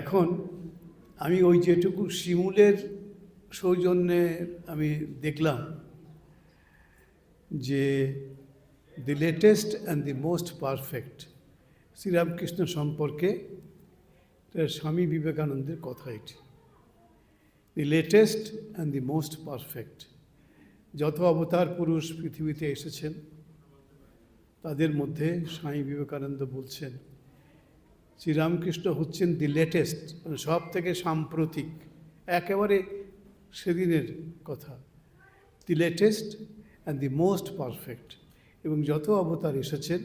এখন আমি ওই যেটুকু শিমুলের সৌজন্যে আমি দেখলাম যে the latest and the most perfect Sri Ramakrishna সম্পর্কে স্বামী বিবেকানন্দের কথা এটি। The latest and the most perfect যত অবতার পুরুষ পৃথিবীতে এসেছেন, তাদের মধ্যে স্বামী বিবেকানন্দ বলছেন শ্রীরামকৃষ্ণ হচ্ছেন দি লেটেস্ট মানে সব থেকে সাম্প্রতিক, একেবারে সেদিনের কথা। The latest and the most perfect এবং যত অবতার এসেছেন,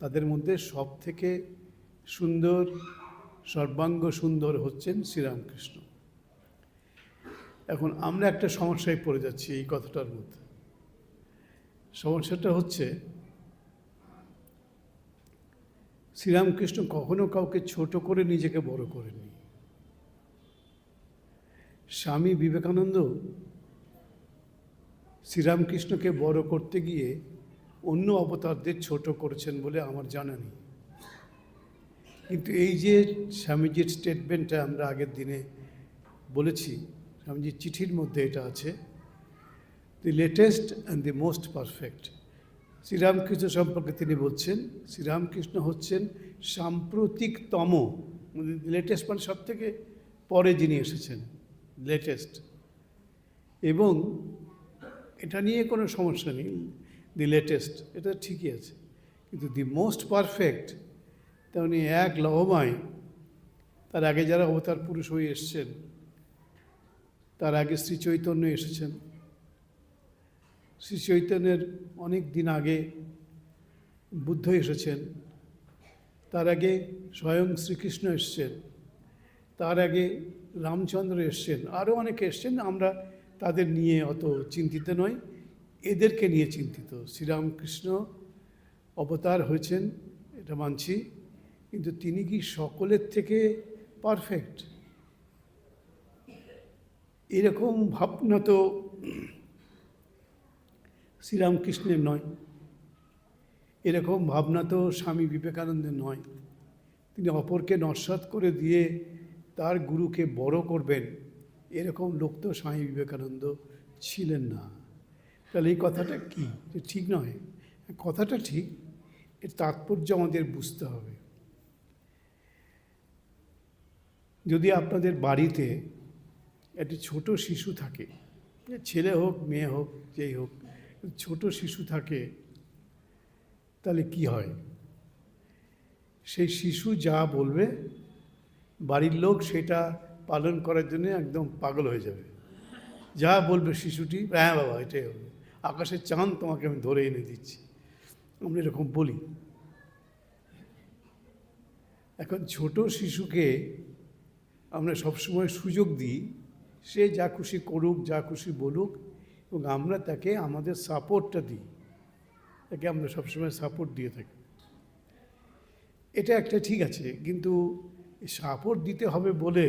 তাদের মধ্যে সব থেকে সুন্দর, সর্বাঙ্গ সুন্দর হচ্ছেন শ্রীরামকৃষ্ণ। এখন আমরা একটা সমস্যায় পড়ে যাচ্ছি এই কথাটার মধ্যে। সমস্যাটা হচ্ছে শ্রীরামকৃষ্ণ কখনো কাউকে ছোট করে নিজেকে বড় করেনি স্বামী বিবেকানন্দ শ্রীরামকৃষ্ণকে বড় করতে গিয়ে অন্য অবতারদের ছোট করেছেন বলে আমার জানা নেই। কিন্তু এই যে স্বামীজির স্টেটমেন্টটা আমরা আগের দিনে বলেছি, স্বামীজির চিঠির মধ্যে এটা আছে the latest and the most perfect Sri Ramakrishna সম্পর্কে তিনি বলছেন, শ্রীরামকৃষ্ণ হচ্ছেন সাম্প্রতিকতম লেটেস্ট মানে সব থেকে পরে যিনি এসেছেন লেটেস্ট এবং এটা নিয়ে কোনো সমস্যা নেই দি লেটেস্ট এটা ঠিকই আছে। কিন্তু দি মোস্ট পারফেক্ট তেমনি এক লহমায়, তার আগে যারা অবতার পুরুষ হয়ে এসছেন, তার আগে শ্রী চৈতন্য এসেছেন শ্রী চৈতন্যের অনেক দিন আগে বুদ্ধ এসেছেন। তার আগে স্বয়ং শ্রীকৃষ্ণ এসছেন। তার আগে রামচন্দ্র এসছেন। আরও অনেকে এসছেন। আমরা তাদের নিয়ে অত চিন্তিত নই। এদেরকে নিয়ে চিন্তিত। শ্রীরামকৃষ্ণ অবতার হয়েছেন, এটা মানছি। কিন্তু তিনি কি সকলের থেকে পারফেক্ট? এরকম ভাবনা তো শ্রীরামকৃষ্ণের নয়। এরকম ভাবনা তো স্বামী বিবেকানন্দের নয়। তিনি অপরকে নস্বাত করে দিয়ে তার গুরুকে বড় করবেন, এরকম লোক তো স্বামী বিবেকানন্দ ছিলেন না। তাহলে এই কথাটা কি? ঠিক নয়। কথাটা ঠিক, এর তাৎপর্য আমাদের বুঝতে হবে। যদি আপনাদের বাড়িতে একটি ছোট শিশু থাকে, ছেলে হোক, মেয়ে হোক, যেই হোক ছোট শিশু থাকে, তাহলে কি হয়? সেই শিশু যা বলবে, বাড়ির লোক সেটা পালন করার জন্য একদম পাগল হয়ে যাবে। যা বলবে শিশুটি হ্যাঁ বাবা, এটাই হবে। আকাশের চাঁদ তোমাকে আমি ধরে এনে দিচ্ছি। আমরা এরকম বলি। এখন ছোট শিশুকে আমরা সবসময় সুযোগ দিই, সে যা খুশি করুক, যা খুশি বলুক এবং আমরা তাকে আমাদের সাপোর্টটা দিই। তাকে আমরা সবসময় সাপোর্ট দিয়ে থাকি। এটা একটা ঠিক আছে, কিন্তু সাপোর্ট দিতে হবে বলে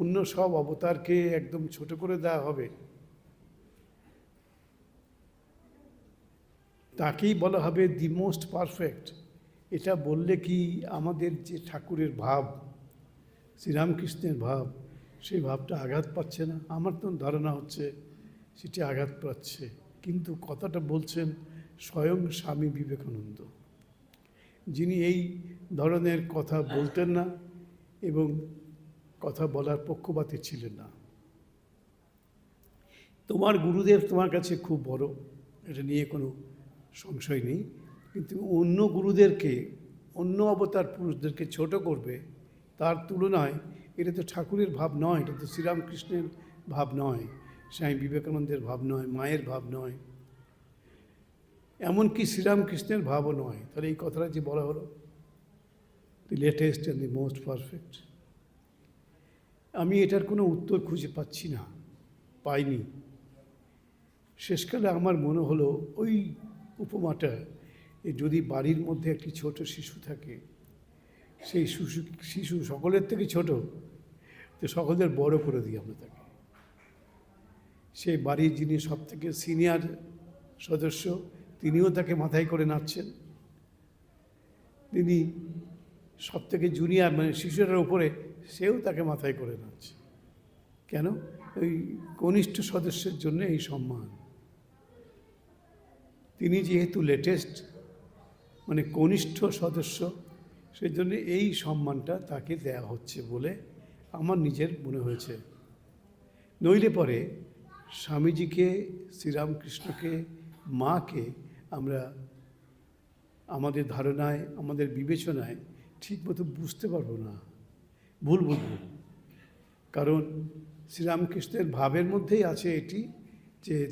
অন্য সব অবতারকে একদম ছোট করে দেওয়া হবে। তাকেই বলা হবে দি মোস্ট পারফেক্ট এটা বললে কি আমাদের যে ঠাকুরের ভাব, শ্রীরামকৃষ্ণের ভাব, সেই ভাবটা আঘাত পাচ্ছে না? আমার তো ধারণা হচ্ছে সেটি আঘাত পাচ্ছে। কিন্তু কথাটা বলছেন স্বয়ং স্বামী বিবেকানন্দ। যিনি এই ধরনের কথা বলতেন না এবং কথা বলার পক্ষপাতী ছিলেন না। তোমার গুরুদেব তোমার কাছে খুব বড়, এটা নিয়ে কোনো সংশয় নেই। কিন্তু অন্য গুরুদেরকে, অন্য অবতার পুরুষদেরকে ছোট করবে, তার তুলনায় এটা তো ঠাকুরের ভাব নয়, এটা তো শ্রীরামকৃষ্ণের ভাব নয়। স্বামী বিবেকানন্দের ভাব নয়, মায়ের ভাব নয়। এমনকি শ্রীরামকৃষ্ণের ভাবও নয়। তাহলে এই কথাটা যে বলা হলো the latest and the most perfect আমি এটার কোনো উত্তর খুঁজে পাচ্ছি না, পাইনি। শেষকালে আমার মনে হলো, ওই উপমাটা যদি বাড়ির মধ্যে একটি ছোট শিশু থাকে, সেই শিশু শিশু সকলের থেকে ছোট, তো সকলের বড় করে দিই আমরা তাকে। সেই বাড়ির যিনি সব থেকে সিনিয়র সদস্য, তিনিও তাকে মাথায় করে নাচছেন। তিনি সব থেকে জুনিয়র মানে শিশুরার উপরে সেও তাকে মাথায় করে নাচ্ছে। কেন? ওই কনিষ্ঠ সদস্যের জন্য এই সম্মান। তিনি যেহেতু লেটেস্ট মানে কনিষ্ঠ সদস্য সেই জন্য এই সম্মানটা তাকে দেয়া হচ্ছে বলে আমার নিজের মনে হয়েছে। নইলে পরে স্বামীজিকে, শ্রীরামকৃষ্ণকে, মাকে আমরা আমাদের ধারণায়, আমাদের বিবেচনায় ঠিকমতো বুঝতে পারব না। ভুল বুঝব। কারণ শ্রীরামকৃষ্ণের ভাবের মধ্যেই আছে এটি যে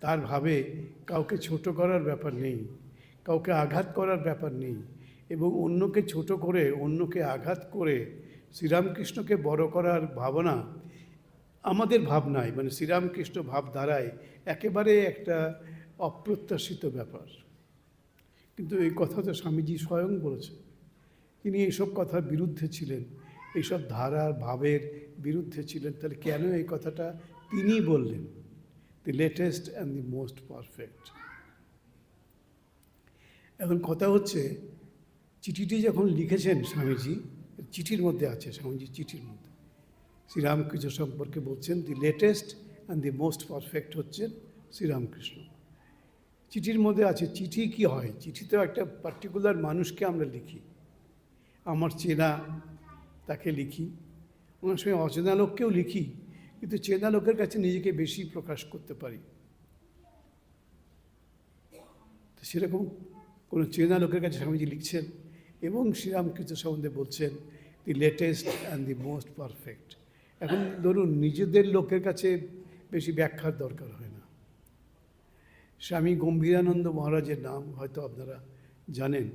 তার ভাবে কাউকে ছোট করার ব্যাপার নেই, কাউকে আঘাত করার ব্যাপার নেই এবং অন্যকে ছোট করে, অন্যকে আঘাত করে শ্রীরামকৃষ্ণকে বড় করার ভাবনা আমাদের ভাবনায় মানে শ্রীরামকৃষ্ণ ভাবধারায় একেবারে একটা অপ্রত্যাশিত ব্যাপার। কিন্তু এই কথা তো স্বামীজি স্বয়ং বলেছে তিনি এইসব কথার বিরুদ্ধে ছিলেন, এইসব ধারার ভাবের বিরুদ্ধে ছিলেন। তাহলে কেন এই কথাটা তিনি বললেন? The latest and the most perfect এখন কথা হচ্ছে, চিঠিটি যখন লিখেছেন স্বামীজি, চিঠির মধ্যে আছে, স্বামীজি চিঠির মধ্যে। শ্রীরামকৃষ্ণ সম্পর্কে বলছেন, the latest and the most perfect হচ্ছেন শ্রীরামকৃষ্ণ। চিঠির মধ্যে আছে, চিঠি কি হয়? চিঠিতে একটা পার্টিকুলার মানুষকে আমরা লিখি। আমার চেনা তাকে লিখি। অনেক সময় অচেনা লোককেও লিখি, কিন্তু চেনা লোকের কাছে নিজেকে বেশি প্রকাশ করতে পারি। তো সেরকম কোনো চেনা লোকের কাছে স্বামীজি লিখছেন এবং শ্রীরামকৃষ্ণ সম্বন্ধে বলছেন, the latest and the most perfect এখন ধরুন, নিজেদের লোকের কাছে বেশি ব্যাখ্যার দরকার হয় না। স্বামী গম্ভীরানন্দ মহারাজের নাম হয়তো আপনারা জানেন।